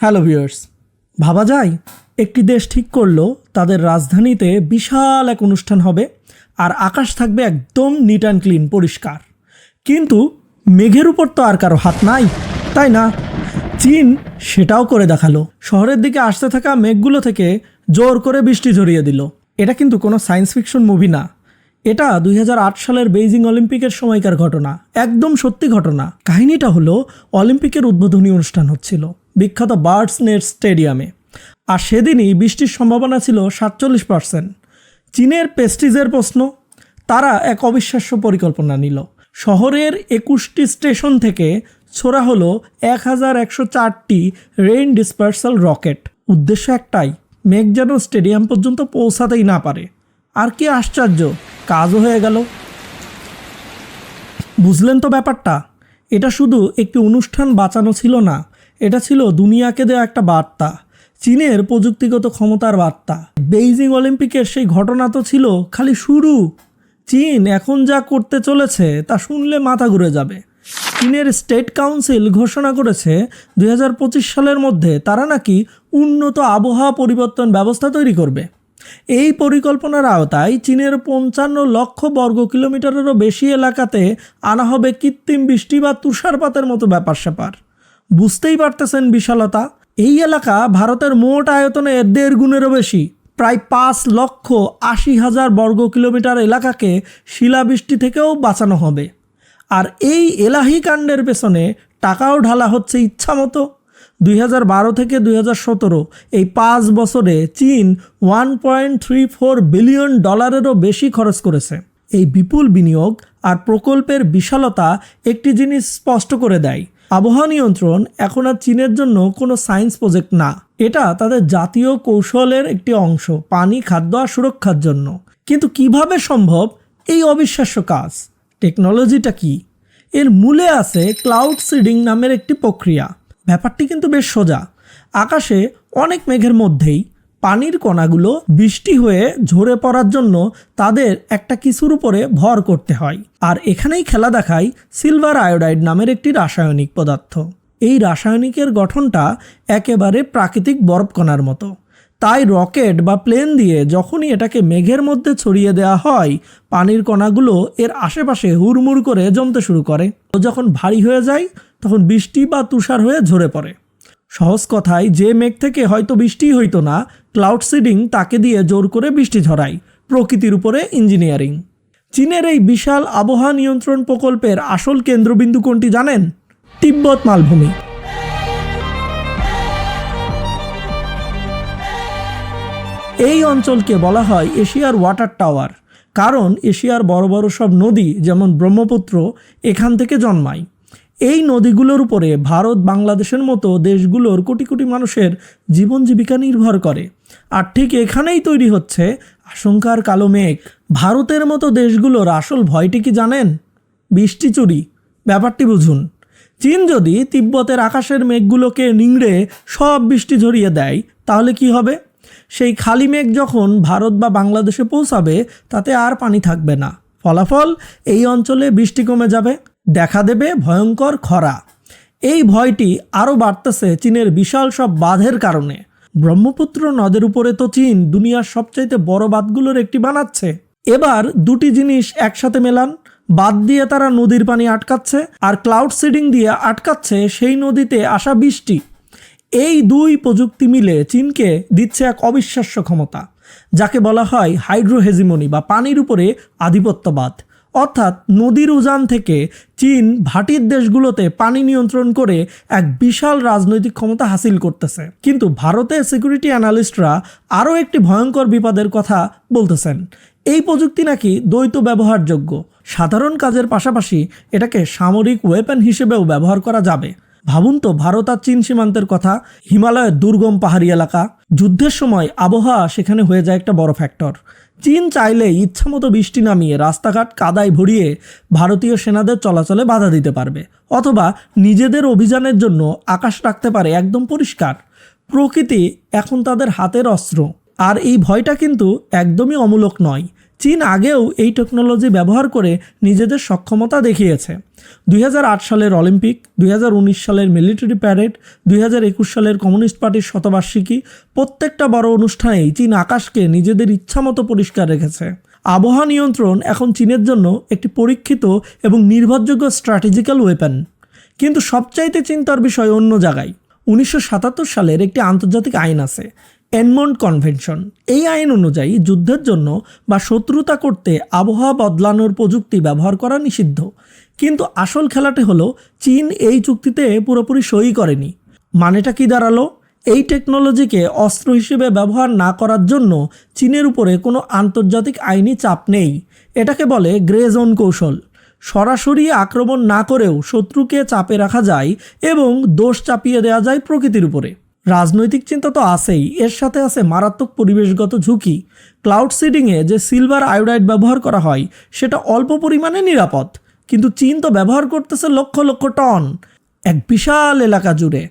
Hello viewers, ভাবা যায় একটি দেশ ঠিক করল তাদের রাজধানীতে বিশাল এক অনুষ্ঠান হবে আর আকাশ থাকবে একদম নিট অ্যান্ড ক্লিন পরিষ্কার। কিন্তু মেঘের উপর তো আর কারও হাত নাই, তাই না? চীন সেটাও করে দেখাল। শহরের দিকে আসতে থাকা মেঘগুলো থেকে জোর করে বৃষ্টি ঝরিয়ে দিল। এটা কিন্তু কোনো সায়েন্স ফিকশন মুভি না। এটা দুই হাজার আট সালের বেইজিং অলিম্পিকের সময়কার ঘটনা, একদম সত্যি ঘটনা। কাহিনীটা হলো অলিম্পিকের উদ্বোধনী অনুষ্ঠান হচ্ছিল। বিখ্যাত বার্ডস নেট স্টেডিয়ামে। আর সেদিনই বৃষ্টির সম্ভাবনা ছিল সাতচল্লিশ পার্সেন্ট। চীনের পেস্টিজের প্রশ্ন, তারা এক অবিশ্বাস্য পরিকল্পনা নিল। শহরের একুশটি স্টেশন থেকে ছোড়া হলো এক হাজার একশো চারটি রেইন ডিসপার্সাল রকেট। উদ্দেশ্য একটাই, মেঘ যেন স্টেডিয়াম পর্যন্ত পৌঁছাতেই না পারে। আর কি আশ্চর্য, কাজও হয়ে গেল। বুঝলেন তো ব্যাপারটা, এটা শুধু একটি অনুষ্ঠান বাঁচানো ছিল না এটা ছিল দুনিয়াকে দেওয়া একটা বার্তা, চীনের প্রযুক্তিগত ক্ষমতার বার্তা। বেইজিং অলিম্পিকের সেই ঘটনা তো ছিল খালি শুরু। চীন এখন যা করতে চলেছে তা শুনলে মাথা ঘুরে যাবে। চীনের স্টেট কাউন্সিল ঘোষণা করেছে দু হাজার পঁচিশ সালের মধ্যে তারা নাকি উন্নত আবহাওয়া পরিবর্তন ব্যবস্থা তৈরি করবে। এই পরিকল্পনার আওতায় চীনের পঞ্চান্ন লক্ষ বর্গ কিলোমিটারেরও বেশি এলাকাতে আনা হবে কৃত্রিম বৃষ্টি বা তুষারপাতের মতো ব্যাপার স্যাপার বুঝতেই পারতেছেন বিশালতা, এই এলাকা ভারতের মোট আয়তনের দেড় গুণেরও বেশি। প্রায় পাঁচ লক্ষ আশি হাজার বর্গ কিলোমিটার এলাকাকে শিলাবৃষ্টি থেকেও বাঁচানো হবে। আর এই এলাহি কাণ্ডের পেছনে টাকাও ঢালা হচ্ছে ইচ্ছামতো। দুই থেকে দুই এই পাঁচ বছরে চীন one point three four billion ডলারেরও বেশি খরচ করেছে। এই বিপুল বিনিয়োগ আর প্রকল্পের বিশালতা একটি জিনিস স্পষ্ট করে দেয় আবহাওয়া নিয়ন্ত্রণ এখন আর চীনের জন্য কোনো সায়েন্স প্রজেক্ট না। এটা তাদের জাতীয় কৌশলের একটি অংশ, পানি, খাদ্য আর সুরক্ষার জন্য। কিন্তু কীভাবে সম্ভব? এই অবিশ্বাস্য কাজ। টেকনোলজিটা কি? এর মূলে আছে ক্লাউড সিডিং নামের একটি প্রক্রিয়া। ব্যাপারটি কিন্তু বেশ সোজা। আকাশে অনেক মেঘের মধ্যেই পানির কণাগুলো বৃষ্টি হয়ে ঝরে পড়ার জন্য তাদের একটা কিছুর উপরে ভর করতে হয়। আর এখানেই খেলা দেখায় সিলভার আয়োডাইড নামের একটি রাসায়নিক পদার্থ। এই রাসায়নিকের গঠনটা একেবারে প্রাকৃতিক বরফ কণার মতো। তাই রকেট বা প্লেন দিয়ে যখনই এটাকে মেঘের মধ্যে ছড়িয়ে দেওয়া হয়, পানির কণাগুলো এর আশেপাশে হুড়মুড় করে জমতে শুরু করে। যখন ভারী হয়ে যায়, তখন বৃষ্টি বা তুষার হয়ে ঝরে পড়ে। সহজ কথায়, যে মেঘ থেকে হয়তো বৃষ্টিই হইতো না ক্লাউড সিডিং তাকে দিয়ে জোর করে বৃষ্টি ঝরায়, প্রকৃতির উপরে ইঞ্জিনিয়ারিং চীনের এই বিশাল আবহাওয়া নিয়ন্ত্রণ প্রকল্পের আসল কেন্দ্রবিন্দু কোনটি জানেন? তিব্বত মালভূমি। এই অঞ্চলকে বলা হয় এশিয়ার ওয়াটার টাওয়ার, কারণ এশিয়ার বড় বড় সব নদী, যেমন ব্রহ্মপুত্র, এখান থেকে জন্মায়। এই নদীগুলোর উপরে ভারত, বাংলাদেশের মতো দেশগুলোর কোটি কোটি মানুষের জীবন জীবিকা নির্ভর করে। আর ঠিক এখানেই তৈরি হচ্ছে আশঙ্কার কালো মেঘ। ভারতের মতো দেশগুলোর আসল ভয়টি কি জানেন? বৃষ্টি চুরি। ব্যাপারটি বুঝুন। চীন যদি তিব্বতের আকাশের মেঘগুলোকে নিংড়ে সব বৃষ্টি ঝরিয়ে দেয়, তাহলে কি হবে? সেই খালি মেঘ যখন ভারত বা বাংলাদেশে পৌঁছাবে, তাতে আর পানি থাকবে না। ফলাফল, এই অঞ্চলে বৃষ্টি কমে যাবে। দেখা দেবে ভয়ঙ্কর খরা। এই ভয়টি আরও বাড়তেছে চীনের বিশাল সব বাঁধের কারণে। ব্রহ্মপুত্র নদের উপরে তো চীন দুনিয়ার সবচাইতে বড় বাঁধগুলোর একটি বানাচ্ছে। এবার দুটি জিনিস একসাথে মেলান। বাদ দিয়ে তারা নদীর পানি আটকাচ্ছে আর ক্লাউড সিডিং দিয়ে আটকাচ্ছে সেই নদীতে আসা বৃষ্টি। এই দুই প্রযুক্তি মিলে চীনকে দিচ্ছে এক অবিশ্বাস্য ক্ষমতা, যাকে বলা হয় হাইড্রোহেজিমনি বা পানির উপরে আধিপত্যবাদ। অর্থাৎ নদীর উজান থেকে চীন ভাটির দেশগুলোতে পানি নিয়ন্ত্রণ করে এক বিশাল রাজনৈতিক ক্ষমতা হাসিল করতেছে। কিন্তু ভারতের সিকিউরিটি অ্যানালিস্টরা আরও একটি ভয়ঙ্কর বিপদের কথা বলতেছেন। এই প্রযুক্তি নাকি দ্বৈত ব্যবহারযোগ্য। সাধারণ কাজের পাশাপাশি এটাকে সামরিক ওয়েপেন হিসেবেও ব্যবহার করা যাবে। ভাবুন তো ভারত আর চীন সীমান্তের কথা, হিমালয়ের দুর্গম পাহাড়ি এলাকা। যুদ্ধের সময় আবহাওয়া সেখানে হয়ে যায় একটা বড় ফ্যাক্টর চীন চাইলে ইচ্ছামতো বৃষ্টি নামিয়ে রাস্তাঘাট কাদায় ভরিয়ে ভারতীয় সেনাদের চলাচলে বাধা দিতে পারবে, অথবা নিজেদের অভিযানের জন্য আকাশ রাখতে পারে একদম পরিষ্কার। প্রকৃতি এখন তাদের হাতের অস্ত্র। আর এই ভয়টা কিন্তু একদমই অমূলক নয়। চীন আগেও এই টেকনোলজি ব্যবহার করে নিজেদের সক্ষমতা দেখিয়েছে। দুই হাজার আট সালের অলিম্পিক, দুই হাজার উনিশ সালের মিলিটারি প্যারেড দুই হাজার একুশ সালের কমিউনিস্ট পার্টির শতবার্ষিকী, প্রত্যেকটা বড় অনুষ্ঠানেই চীন আকাশকে নিজেদের ইচ্ছামতো পরিষ্কার রেখেছে। আবহাওয়া নিয়ন্ত্রণ এখন চীনের জন্য একটি পরীক্ষিত এবং নির্ভরযোগ্য স্ট্র্যাটেজিক্যাল ওয়েপেন কিন্তু সবচাইতে চিন্তার বিষয় অন্য জায়গায়। উনিশশো সাতাত্তর সালের একটি আন্তর্জাতিক আইন আছে। ENMOD convention. এই আইন অনুযায়ী যুদ্ধের জন্য বা শত্রুতা করতে আবহাওয়া বদলানোর প্রযুক্তি ব্যবহার করা নিষিদ্ধ। কিন্তু আসল খেলাটি হলো, চীন এই চুক্তিতে পুরোপুরি সই করেনি। মানেটা কি দাঁড়াল? এই টেকনোলজিকে অস্ত্র হিসেবে ব্যবহার না করার জন্য চীনের উপরে কোনো আন্তর্জাতিক আইনি চাপ নেই। এটাকে বলে গ্রে জোন কৌশল। সরাসরি আক্রমণ না করেও শত্রুকে চাপে রাখা যায় এবং দোষ চাপিয়ে দেওয়া যায় প্রকৃতির উপরে। রাজনৈতিক চিন্তা তো আছেই, এর সাথে আছে মারাত্মক পরিবেশগত ঝুঁকি। ক্লাউড সিডিংয়ে যে সিলভার আয়োডাইড ব্যবহার করা হয়, সেটা অল্প পরিমাণে নিরাপদ, কিন্তু চীন তো ব্যবহার করতেছে লক্ষ লক্ষ টন। এক বিশাল এলাকা জুড়ে।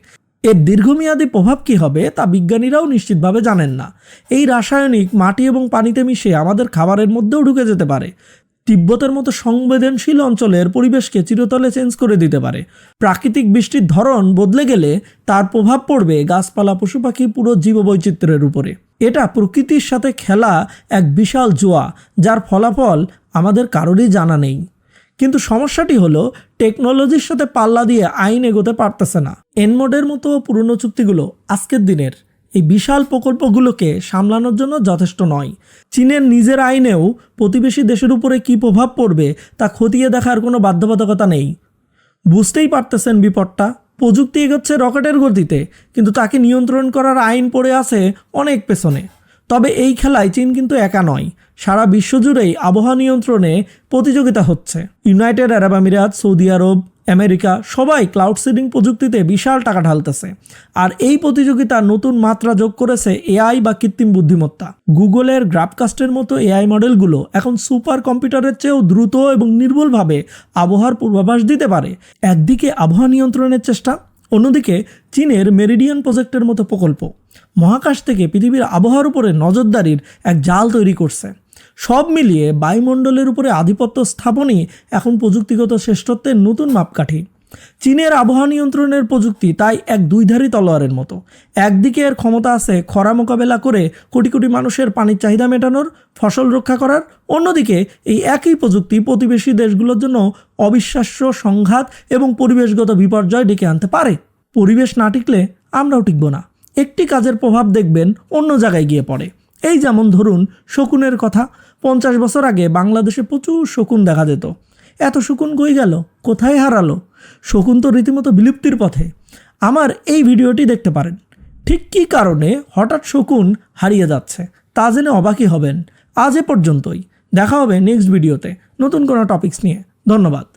এর দীর্ঘমেয়াদী প্রভাব কী হবে, তা বিজ্ঞানীরাও নিশ্চিতভাবে জানেন না। এই রাসায়নিক, মাটি এবং পানিতে মিশে আমাদের খাবারের মধ্যেও ঢুকে যেতে পারে। তিব্বতের মতো সংবেদনশীল অঞ্চলের পরিবেশকে চিরতলে চেঞ্জ করে দিতে পারে। প্রাকৃতিক বৃষ্টির ধরন বদলে গেলে তার প্রভাব পড়বে গাছপালা পশু পাখি পুরো জীববৈচিত্র্যের উপরে। এটা প্রকৃতির সাথে খেলা এক বিশাল জোয়া, যার ফলাফল আমাদের কারোরই জানা নেই। কিন্তু সমস্যাটি হলো, টেকনোলজির সাথে পাল্লা দিয়ে আইন এগোতে পারতেছে না। এনমোডের মতো পুরনো চুক্তিগুলো আজকের দিনের। এই বিশাল প্রকল্পগুলোকে সামলানোর জন্য যথেষ্ট নয়। চীনের নিজের আইনেও প্রতিবেশী দেশের উপরে কী প্রভাব পড়বে তা খতিয়ে দেখার কোনো বাধ্যবাধকতা নেই। বুঝতেই পারতেছেন বিপদটা। প্রযুক্তি এগোচ্ছে রকেটের গতিতে, কিন্তু তাকে নিয়ন্ত্রণ করার আইন পড়ে আছে অনেক পেছনে। তবে এই খেলায় চীন কিন্তু একা নয়, সারা বিশ্বজুড়েই আবহাওয়া নিয়ন্ত্রণে প্রতিযোগিতা হচ্ছে। ইউনাইটেড আরব আমিরাত, সৌদি আরব আমেরিকা সবাই ক্লাউড সিডিং প্রযুক্তিতে বিশাল টাকা ঢালতেছে। আর এই প্রতিযোগিতার নতুন মাত্রা যোগ করেছে এআই বা কৃত্রিম বুদ্ধিমত্তা। গুগলের গ্রাফকাস্টের মতো এআই মডেলগুলো এখন সুপার কম্পিউটারের চেয়েও দ্রুত এবং নির্ভুলভাবে আবহাওয়ার পূর্বাভাস দিতে পারে। একদিকে আবহাওয়া নিয়ন্ত্রণের চেষ্টা, অন্যদিকে চীনের মেরিডিয়ান প্রজেক্টের মতো প্রকল্প। মহাকাশ থেকে পৃথিবীর আবহাওয়ার উপরে নজরদারির এক জাল তৈরি করছে। সব মিলিয়ে বায়ুমণ্ডলের উপরে আধিপত্য স্থাপনই এখন প্রযুক্তিগত শ্রেষ্ঠত্বের নতুন মাপকাঠি। চীনের আবহাওয়া নিয়ন্ত্রণের প্রযুক্তি তাই এক দুইধারী তলোয়ারের মতো। একদিকে এর ক্ষমতা আছে খরা মোকাবেলা করে কোটি কোটি মানুষের পানির চাহিদা মেটানোর, ফসল রক্ষা করার। অন্যদিকে এই একই প্রযুক্তি প্রতিবেশী দেশগুলোর জন্য অবিশ্বাস্য সংঘাত এবং পরিবেশগত বিপর্যয় ডেকে আনতে পারে। পরিবেশ না টিকলে আমরাও টিকব না। একটি কাজের প্রভাব দেখবেন অন্য জায়গায় গিয়ে পড়ে। এই যেমন ধরুন শকুনের কথা পঞ্চাশ বছর আগে বাংলাদেশে প্রচুর শকুন দেখা যেত। এত শকুন কই গেল? কোথায় হারালো? শকুন তো রীতিমতো বিলুপ্তির পথে। আমার এই ভিডিওটি দেখতে পারেন। ঠিক কী কারণে হঠাৎ শকুন হারিয়ে যাচ্ছে, তা জেনে অবাকই হবেন। আজ এ পর্যন্তই। দেখা হবে নেক্সট ভিডিওতে নতুন কোনো টপিকস নিয়ে। ধন্যবাদ।